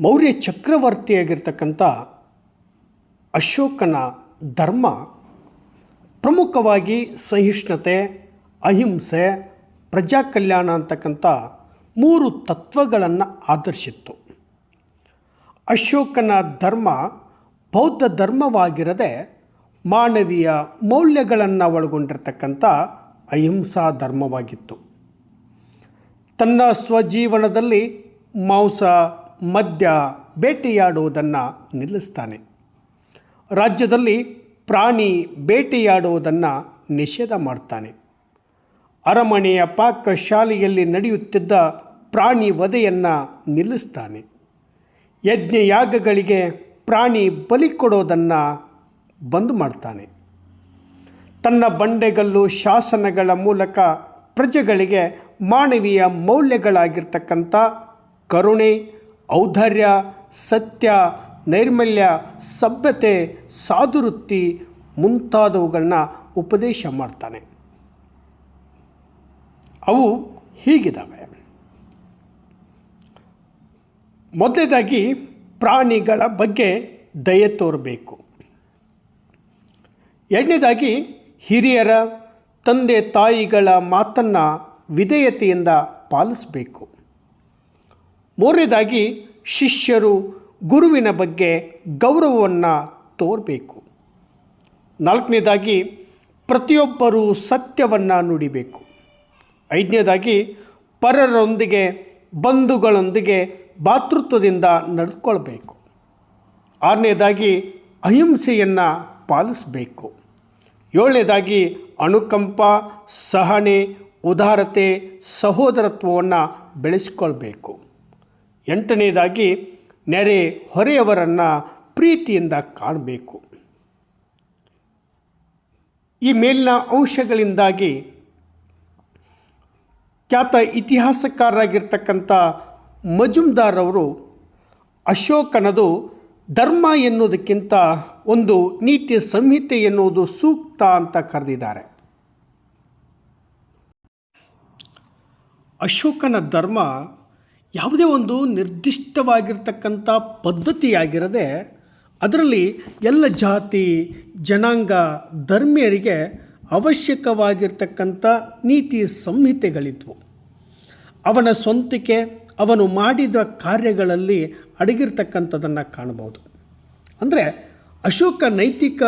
ಮೌರ್ಯ ಚಕ್ರವರ್ತಿಯಾಗಿರ್ತಕ್ಕಂಥ ಅಶೋಕನ ಧರ್ಮ ಪ್ರಮುಖವಾಗಿ ಸಹಿಷ್ಣುತೆ, ಅಹಿಂಸೆ, ಪ್ರಜಾಕಲ್ಯಾಣ ಅಂತಕ್ಕಂಥ ಮೂರು ತತ್ವಗಳನ್ನು ಆಧರಿಸಿತ್ತು. ಅಶೋಕನ ಧರ್ಮ ಬೌದ್ಧ ಧರ್ಮವಾಗಿರದೆ ಮಾನವೀಯ ಮೌಲ್ಯಗಳನ್ನು ಒಳಗೊಂಡಿರ್ತಕ್ಕಂಥ ಅಹಿಂಸಾ ಧರ್ಮವಾಗಿತ್ತು. ತನ್ನ ಸ್ವಜೀವನದಲ್ಲಿ ಮಾಂಸ ಮದ್ಯ ಬೇಟೆಯಾಡುವುದನ್ನು ನಿಲ್ಲಿಸ್ತಾನೆ. ರಾಜ್ಯದಲ್ಲಿ ಪ್ರಾಣಿ ಬೇಟೆಯಾಡುವುದನ್ನು ನಿಷೇಧ ಮಾಡ್ತಾನೆ. ಅರಮನೆಯ ಪಾಕಶಾಲೆಯಲ್ಲಿ ನಡೆಯುತ್ತಿದ್ದ ಪ್ರಾಣಿ ವಧೆಯನ್ನು ನಿಲ್ಲಿಸ್ತಾನೆ. ಯಜ್ಞಯಾಗಗಳಿಗೆ ಪ್ರಾಣಿ ಬಲಿ ಕೊಡೋದನ್ನು ಬಂದ್ ಮಾಡ್ತಾನೆ. ತನ್ನ ಬಂಡೆಗಲ್ಲು ಶಾಸನಗಳ ಮೂಲಕ ಪ್ರಜೆಗಳಿಗೆ ಮಾನವೀಯ ಮೌಲ್ಯಗಳಾಗಿರ್ತಕ್ಕಂಥ ಕರುಣೆ ಔದಾರ್ಯ ಸತ್ಯ, ನೈರ್ಮಲ್ಯ, ಸಭ್ಯತೆ, ಸಾಧುವೃತ್ತಿ ಮುಂತಾದವುಗಳನ್ನ ಉಪದೇಶ ಮಾಡ್ತಾನೆ. ಅವು ಹೀಗಿದ್ದಾವೆ ಮೊದಲನೇದಾಗಿ ಪ್ರಾಣಿಗಳ ಬಗ್ಗೆ ದಯೆ ತೋರಬೇಕು. ಎರಡನೇದಾಗಿ ಹಿರಿಯರ, ತಂದೆ ತಾಯಿಗಳ ಮಾತನ್ನು ವಿಧೇಯತೆಯಿಂದ ಪಾಲಿಸಬೇಕು. ಮೂರನೇದಾಗಿ ಶಿಷ್ಯರು ಗುರುವಿನ ಬಗ್ಗೆ ಗೌರವವನ್ನು ತೋರಬೇಕು. ನಾಲ್ಕನೇದಾಗಿ ಪ್ರತಿಯೊಬ್ಬರೂ ಸತ್ಯವನ್ನು ನುಡಿಬೇಕು. ಐದನೇದಾಗಿ ಪರರೊಂದಿಗೆ, ಬಂಧುಗಳೊಂದಿಗೆ ಭಾತೃತ್ವದಿಂದ ನಡ್ಕೊಳ್ಬೇಕು. ಆರನೇದಾಗಿ ಅಹಿಂಸೆಯನ್ನು ಪಾಲಿಸಬೇಕು. ಏಳನೇದಾಗಿ ಅನುಕಂಪ, ಸಹನೆ, ಉದಾರತೆ, ಸಹೋದರತ್ವವನ್ನು ಬೆಳೆಸಿಕೊಳ್ಬೇಕು. ಎಂಟನೇದಾಗಿ ನೆರೆ ಹೊರೆಯವರನ್ನು ಪ್ರೀತಿಯಿಂದ ಕಾಣಬೇಕು. ಈ ಮೇಲಿನ ಅಂಶಗಳಿಂದಾಗಿ ಖ್ಯಾತ ಇತಿಹಾಸಕಾರರಾಗಿರ್ತಕ್ಕಂಥ ಮಜುಮ್ದಾರ್ ಅವರು ಅಶೋಕನದು ಧರ್ಮ ಎನ್ನುವುದಕ್ಕಿಂತ ಒಂದು ನೀತಿ ಸಂಹಿತೆ ಎನ್ನುವುದು ಸೂಕ್ತ ಅಂತ ಕರೆದಿದ್ದಾರೆ. ಅಶೋಕನ ಧರ್ಮ ಯಾವುದೇ ಒಂದು ನಿರ್ದಿಷ್ಟವಾಗಿರ್ತಕ್ಕಂಥ ಪದ್ಧತಿಯಾಗಿರದೆ ಅದರಲ್ಲಿ ಎಲ್ಲ ಜಾತಿ, ಜನಾಂಗ, ಧರ್ಮೀಯರಿಗೆ ಅವಶ್ಯಕವಾಗಿರ್ತಕ್ಕಂಥ ನೀತಿ ಸಂಹಿತೆಗಳಿದ್ವು. ಅವನ ಸ್ವಂತಿಕೆ, ಅವನು ಮಾಡಿದ ಕಾರ್ಯಗಳಲ್ಲಿ ಅಡಗಿರ್ತಕ್ಕಂಥದ್ದನ್ನು ಕಾಣಬಹುದು. ಅಂದರೆ ಅಶೋಕ ನೈತಿಕ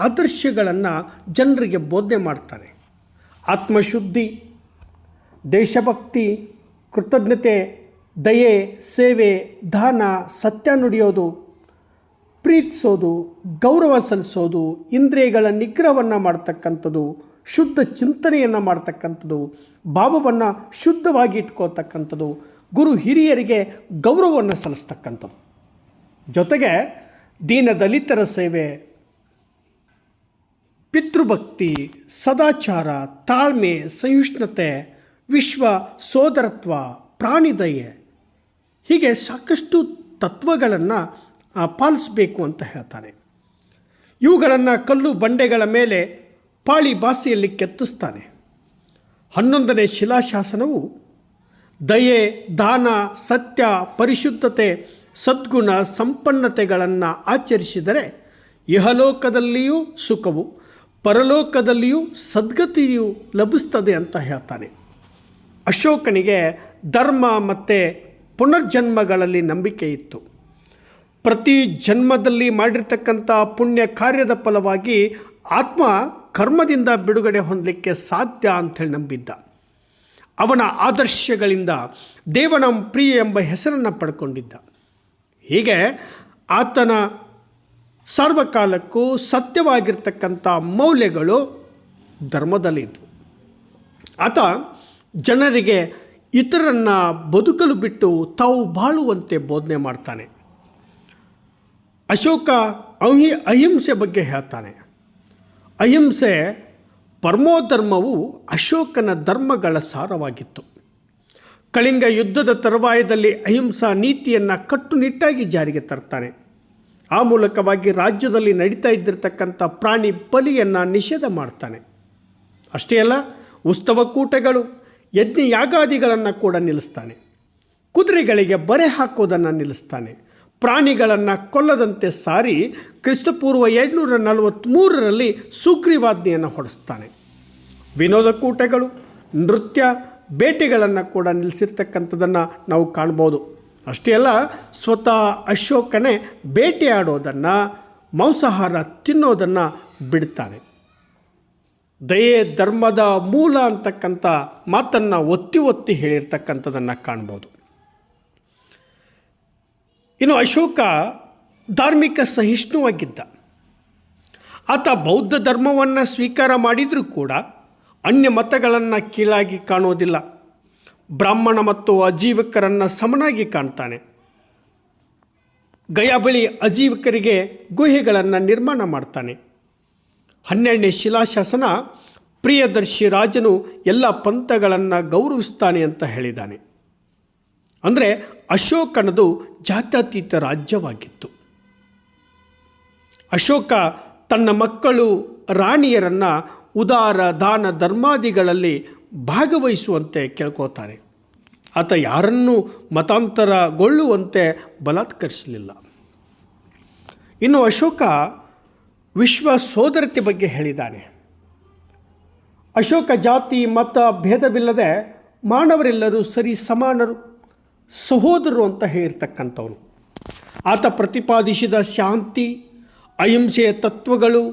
ಆದರ್ಶಗಳನ್ನು ಜನರಿಗೆ ಬೋಧನೆ ಮಾಡ್ತಾರೆ. ಆತ್ಮಶುದ್ಧಿ, ದೇಶಭಕ್ತಿ, ಕೃತಜ್ಞತೆ ದಯೆ, ಸೇವೆ, ದಾನ, ಸತ್ಯ ನುಡಿಯೋದು, ಪ್ರೀತಿಸೋದು, ಗೌರವ ಸಲ್ಲಿಸೋದು, ಇಂದ್ರಿಯಗಳ ನಿಗ್ರಹವನ್ನು ಮಾಡ್ತಕ್ಕಂಥದ್ದು, ಶುದ್ಧ ಚಿಂತನೆಯನ್ನು ಮಾಡ್ತಕ್ಕಂಥದ್ದು, ಭಾವವನ್ನು ಶುದ್ಧವಾಗಿ ಇಟ್ಕೋತಕ್ಕಂಥದ್ದು ಗುರು ಹಿರಿಯರಿಗೆ ಗೌರವವನ್ನು ಸಲ್ಲಿಸ್ತಕ್ಕಂಥದ್ದು. ಜೊತೆಗೆ ದೀನ ದಲಿತರ ಸೇವೆ, ಪಿತೃಭಕ್ತಿ, ಸದಾಚಾರ, ತಾಳ್ಮೆ, ಸಹಿಷ್ಣುತೆ, ವಿಶ್ವ, ಸೋದರತ್ವ, ಪ್ರಾಣಿದಯೆ ಹೀಗೆ ಸಾಕಷ್ಟು ತತ್ವಗಳನ್ನು ಪಾಲಿಸಬೇಕು ಅಂತ ಹೇಳ್ತಾನೆ ಇವುಗಳನ್ನು ಕಲ್ಲು ಬಂಡೆಗಳ ಮೇಲೆ ಪಾಳಿ ಭಾಷೆಯಲ್ಲಿ ಕೆತ್ತಿಸ್ತಾನೆ ಹನ್ನೊಂದನೇ ಶಿಲಾಶಾಸನವು ದಯೆ, ದಾನ, ಸತ್ಯ, ಪರಿಶುದ್ಧತೆ, ಸದ್ಗುಣ, ಸಂಪನ್ನತೆಗಳನ್ನು ಆಚರಿಸಿದರೆ ಇಹಲೋಕದಲ್ಲಿಯೂ ಸುಖವು, ಪರಲೋಕದಲ್ಲಿಯೂ ಸದ್ಗತಿಯು ಲಭಿಸ್ತದೆ ಅಂತ ಹೇಳ್ತಾನೆ ಅಶೋಕನಿಗೆ ಧರ್ಮ ಮತ್ತು ಪುನರ್ಜನ್ಮಗಳಲ್ಲಿ ನಂಬಿಕೆ ಇತ್ತು. ಪ್ರತಿ ಜನ್ಮದಲ್ಲಿ ಮಾಡಿರ್ತಕ್ಕಂಥ ಪುಣ್ಯ ಕಾರ್ಯದ ಫಲವಾಗಿ ಆತ್ಮ ಕರ್ಮದಿಂದ ಬಿಡುಗಡೆ ಹೊಂದಲಿಕ್ಕೆ ಸಾಧ್ಯ ಅಂಥೇಳಿ ನಂಬಿದ್ದ. ಅವನ ಆದರ್ಶಗಳಿಂದ ದೇವನ ಪ್ರಿಯ ಎಂಬ ಹೆಸರನ್ನು ಪಡ್ಕೊಂಡಿದ್ದ. ಹೀಗೆ ಆತನ ಸರ್ವಕಾಲಕ್ಕೂ ಸತ್ಯವಾಗಿರ್ತಕ್ಕಂಥ ಮೌಲ್ಯಗಳು ಧರ್ಮದಲ್ಲಿದ್ದವು ಆತ ಜನರಿಗೆ ಇತರನ್ನು ಬದುಕಲು ಬಿಟ್ಟು ತಾವು ಬಾಳುವಂತೆ ಬೋಧನೆ ಮಾಡ್ತಾನೆ. ಅಶೋಕ ಅಹಿ ಅಹಿಂಸೆ ಬಗ್ಗೆ ಹೇಳ್ತಾನೆ. ಅಹಿಂಸೆ ಪರಮೋಧರ್ಮವು ಅಶೋಕನ ಧರ್ಮಗಳ ಸಾರವಾಗಿತ್ತು. ಕಳಿಂಗ ಯುದ್ಧದ ತರುವಾಯದಲ್ಲಿ ಅಹಿಂಸಾ ನೀತಿಯನ್ನು ಕಟ್ಟುನಿಟ್ಟಾಗಿ ಜಾರಿಗೆ ತರ್ತಾನೆ. ಆ ಮೂಲಕವಾಗಿ ರಾಜ್ಯದಲ್ಲಿ ನಡೀತಾ ಇದ್ದಿರತಕ್ಕಂಥ ಪ್ರಾಣಿ ಬಲಿಯನ್ನು ನಿಷೇಧ ಮಾಡ್ತಾನೆ. ಅಷ್ಟೇ ಅಲ್ಲ ಉತ್ಸವಕೂಟಗಳು ಯಜ್ಞ ಯಾಗಾದಿಗಳನ್ನು ಕೂಡ ನಿಲ್ಲಿಸ್ತಾನೆ. ಕುದುರೆಗಳಿಗೆ ಬರೆ ಹಾಕೋದನ್ನು ನಿಲ್ಲಿಸ್ತಾನೆ. ಪ್ರಾಣಿಗಳನ್ನು ಕೊಲ್ಲದಂತೆ ಸಾರಿ ಕ್ರಿಸ್ತಪೂರ್ವ ಎಂಟುನೂರ ನಲವತ್ತ್ಮೂರರಲ್ಲಿ ಸುಗ್ರೀವಾಜ್ಞೆಯನ್ನು ಹೊಡೆಸ್ತಾನೆ. ವಿನೋದಕೂಟಗಳು ನೃತ್ಯ, ಬೇಟೆಗಳನ್ನು ಕೂಡ ನಿಲ್ಲಿಸಿರ್ತಕ್ಕಂಥದ್ದನ್ನು ನಾವು ಕಾಣ್ಬೋದು. ಅಷ್ಟೇ ಅಲ್ಲ, ಸ್ವತಃ ಅಶೋಕನೇ ಬೇಟೆಯಾಡೋದನ್ನು, ಮಾಂಸಾಹಾರ ತಿನ್ನೋದನ್ನು ಬಿಡ್ತಾನೆ. ದಯೆ ಧರ್ಮದ ಮೂಲ ಅಂತಕ್ಕಂಥ ಮಾತನ್ನು ಒತ್ತಿ ಒತ್ತಿ ಹೇಳಿರ್ತಕ್ಕಂಥದ್ದನ್ನು ಕಾಣ್ಬೋದು. ಇನ್ನು ಅಶೋಕ ಧಾರ್ಮಿಕ ಸಹಿಷ್ಣುವಾಗಿದ್ದ. ಆತ ಬೌದ್ಧ ಧರ್ಮವನ್ನು ಸ್ವೀಕಾರ ಮಾಡಿದರೂ ಕೂಡ ಅನ್ಯ ಮತಗಳನ್ನು ಕೀಳಾಗಿ ಕಾಣೋದಿಲ್ಲ. ಬ್ರಾಹ್ಮಣ ಮತ್ತು ಅಜೀವಕರನ್ನು ಸಮನಾಗಿ ಕಾಣ್ತಾನೆ. ಗಯಾ ಬಳಿ ಅಜೀವಕರಿಗೆ ಗುಹೆಗಳನ್ನು ನಿರ್ಮಾಣ ಮಾಡ್ತಾನೆ. ಹನ್ನೆರಡನೇ ಶಿಲಾಶಾಸನ ಪ್ರಿಯದರ್ಶಿ ರಾಜನು ಎಲ್ಲ ಪಂಥಗಳನ್ನು ಗೌರವಿಸ್ತಾನೆ ಅಂತ ಹೇಳಿದ್ದಾನೆ. ಅಂದರೆ ಅಶೋಕನದು ಜಾತ್ಯತೀತ ರಾಜ್ಯವಾಗಿತ್ತು. ಅಶೋಕ ತನ್ನ ಮಕ್ಕಳು, ರಾಣಿಯರನ್ನು ಉದಾರ, ದಾನ, ಧರ್ಮಾದಿಗಳಲ್ಲಿ ಭಾಗವಹಿಸುವಂತೆ ಕೇಳ್ಕೋತಾನೆ ಆತ ಯಾರನ್ನೂ ಮತಾಂತರಗೊಳ್ಳುವಂತೆ ಬಲಾತ್ಕರಿಸಲಿಲ್ಲ. ಇನ್ನು ಅಶೋಕ ವಿಶ್ವ ಸೋದರತೆ ಬಗ್ಗೆ ಹೇಳಿದ್ದಾನೆ. ಅಶೋಕ ಜಾತಿ, ಮತ ಭೇದವಿಲ್ಲದೆ ಮಾನವರೆಲ್ಲರೂ ಸರಿ ಸಮಾನರು, ಸಹೋದರರು ಅಂತ ಹೇಳಿರ್ತಕ್ಕಂಥವನು. ಆತ ಪ್ರತಿಪಾದಿಸಿದ ಶಾಂತಿ ಅಹಿಂಸೆಯ ತತ್ವಗಳು,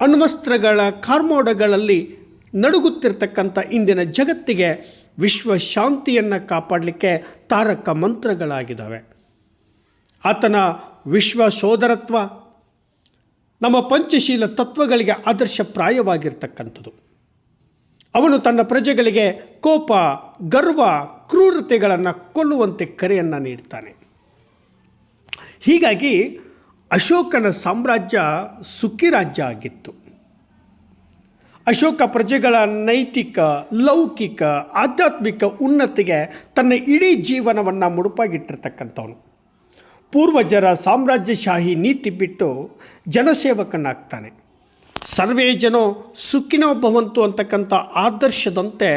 ಅಣ್ವಸ್ತ್ರಗಳ ಕಾರ್ಮೋಡಗಳಲ್ಲಿ ನಡುಗುತ್ತಿರ್ತಕ್ಕಂಥ ಇಂದಿನ ಜಗತ್ತಿಗೆ ವಿಶ್ವ ಶಾಂತಿಯನ್ನು ಕಾಪಾಡಲಿಕ್ಕೆ ತಾರಕ ಮಂತ್ರಗಳಾಗಿದ್ದಾವೆ. ಆತನ ವಿಶ್ವ ಸೋದರತ್ವ ನಮ್ಮ ಪಂಚಶೀಲ ತತ್ವಗಳಿಗೆ ಆದರ್ಶಪ್ರಾಯವಾಗಿರ್ತಕ್ಕಂಥದ್ದು ಅವನು ತನ್ನ ಪ್ರಜೆಗಳಿಗೆ ಕೋಪ, ಗರ್ವ, ಕ್ರೂರತೆಗಳನ್ನು ಕೊಲ್ಲುವಂತೆ ಕರೆಯನ್ನು ನೀಡ್ತಾನೆ. ಹೀಗಾಗಿ ಅಶೋಕನ ಸಾಮ್ರಾಜ್ಯ ಸುಖಿ ರಾಜ್ಯ ಆಗಿತ್ತು. ಅಶೋಕ ಪ್ರಜೆಗಳ ನೈತಿಕ, ಲೌಕಿಕ, ಆಧ್ಯಾತ್ಮಿಕ ಉನ್ನತಿಗೆ ತನ್ನ ಇಡೀ ಜೀವನವನ್ನು ಮುಡುಪಾಗಿಟ್ಟಿರ್ತಕ್ಕಂಥವನು. ಪೂರ್ವಜರ ಸಾಮ್ರಾಜ್ಯಶಾಹಿ ನೀತಿ ಬಿಟ್ಟು ಜನಸೇವಕನಾಗ್ತಾನೆ. ಸರ್ವೇ ಜನೋ ಸುಖಿನೋ ಭವಂತು ಅಂತಕ್ಕಂಥ ಆದರ್ಶದಂತೆ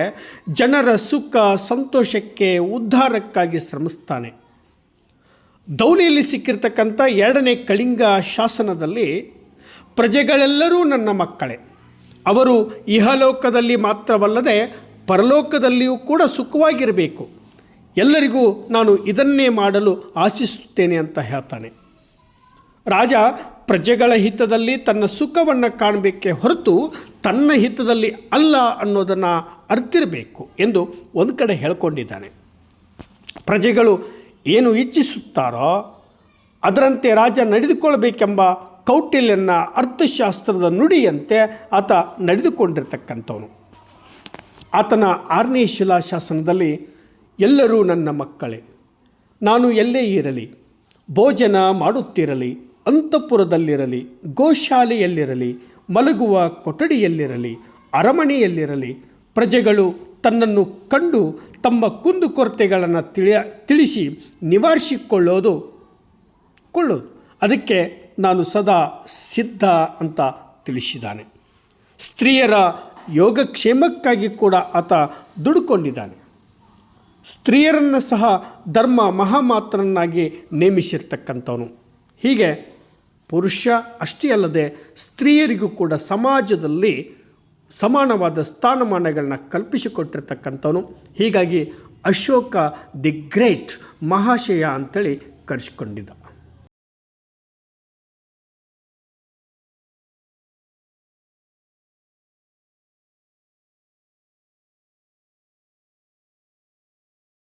ಜನರ ಸುಖ ಸಂತೋಷಕ್ಕೆ ಉದ್ಧಾರಕ್ಕಾಗಿ ಶ್ರಮಿಸ್ತಾನೆ. ದೌಲಿಯಲ್ಲಿ ಸಿಕ್ಕಿರ್ತಕ್ಕಂಥ ಎರಡನೇ ಕಳಿಂಗ ಶಾಸನದಲ್ಲಿ ಪ್ರಜೆಗಳೆಲ್ಲರೂ ನನ್ನ ಮಕ್ಕಳೇ. ಅವರು ಇಹಲೋಕದಲ್ಲಿ ಮಾತ್ರವಲ್ಲದೆ ಪರಲೋಕದಲ್ಲಿಯೂ ಕೂಡ ಸುಖವಾಗಿರಬೇಕು. ಎಲ್ಲರಿಗೂ ನಾನು ಇದನ್ನೇ ಮಾಡಲು ಆಶಿಸುತ್ತೇನೆ ಅಂತ ಹೇಳ್ತಾನೆ. ರಾಜ ಪ್ರಜೆಗಳ ಹಿತದಲ್ಲಿ ತನ್ನ ಸುಖವನ್ನು ಕಾಣಬೇಕೆ ಹೊರತು ತನ್ನ ಹಿತದಲ್ಲಿ ಅಲ್ಲ ಅನ್ನೋದನ್ನು ಅರ್ತಿರಬೇಕು ಎಂದು ಒಂದು ಕಡೆ ಹೇಳ್ಕೊಂಡಿದ್ದಾನೆ. ಪ್ರಜೆಗಳು ಏನು ಇಚ್ಛಿಸುತ್ತಾರೋ ಅದರಂತೆ ರಾಜ ನಡೆದುಕೊಳ್ಬೇಕೆಂಬ ಕೌಟಿಲ್ಯನ ಅರ್ಥಶಾಸ್ತ್ರದ ನುಡಿಯಂತೆ ಆತ ನಡೆದುಕೊಂಡಿರ್ತಕ್ಕಂಥವನು. ಆತನ ಆರನೇ ಶಿಲಾಶಾಸನದಲ್ಲಿ ಎಲ್ಲರೂ ನನ್ನ ಮಕ್ಕಳೇ, ನಾನು ಎಲ್ಲೇ ಇರಲಿ, ಭೋಜನ ಮಾಡುತ್ತಿರಲಿ, ಅಂತಃಪುರದಲ್ಲಿರಲಿ, ಗೋಶಾಲೆಯಲ್ಲಿರಲಿ, ಮಲಗುವ ಕೊಠಡಿಯಲ್ಲಿರಲಿ, ಅರಮನೆಯಲ್ಲಿರಲಿ, ಪ್ರಜೆಗಳು ತನ್ನನ್ನು ಕಂಡು ತಮ್ಮ ಕುಂದುಕೊರತೆಗಳನ್ನು ತಿಳಿಯ ತಿಳಿಸಿ ನಿವಾರಿಸಿಕೊಳ್ಳೋದು, ಕೊಳ್ಳೋದು. ಅದಕ್ಕೆ ನಾನು ಸದಾ ಸಿದ್ಧ ಅಂತ ತಿಳಿಸಿದ್ದಾನೆ. ಸ್ತ್ರೀಯರ ಯೋಗಕ್ಷೇಮಕ್ಕಾಗಿ ಕೂಡ ಆತ ದುಡುಕೊಂಡಿದ್ದಾನೆ. ಸ್ತ್ರೀಯರನ್ನು ಸಹ ಧರ್ಮ ಮಹಾಮಾತ್ರನ್ನಾಗಿ ನೇಮಿಸಿರ್ತಕ್ಕಂಥವನು. ಹೀಗೆ ಪುರುಷ ಅಷ್ಟೇ ಅಲ್ಲದೆ ಸ್ತ್ರೀಯರಿಗೂ ಕೂಡ ಸಮಾಜದಲ್ಲಿ ಸಮಾನವಾದ ಸ್ಥಾನಮಾನಗಳನ್ನ ಕಲ್ಪಿಸಿಕೊಟ್ಟಿರ್ತಕ್ಕಂಥವನು. ಹೀಗಾಗಿ ಅಶೋಕ ದಿ ಗ್ರೇಟ್ ಮಹಾಶಯ ಅಂತೇಳಿ ಕರೆಸಿಕೊಂಡಿದ್ದ.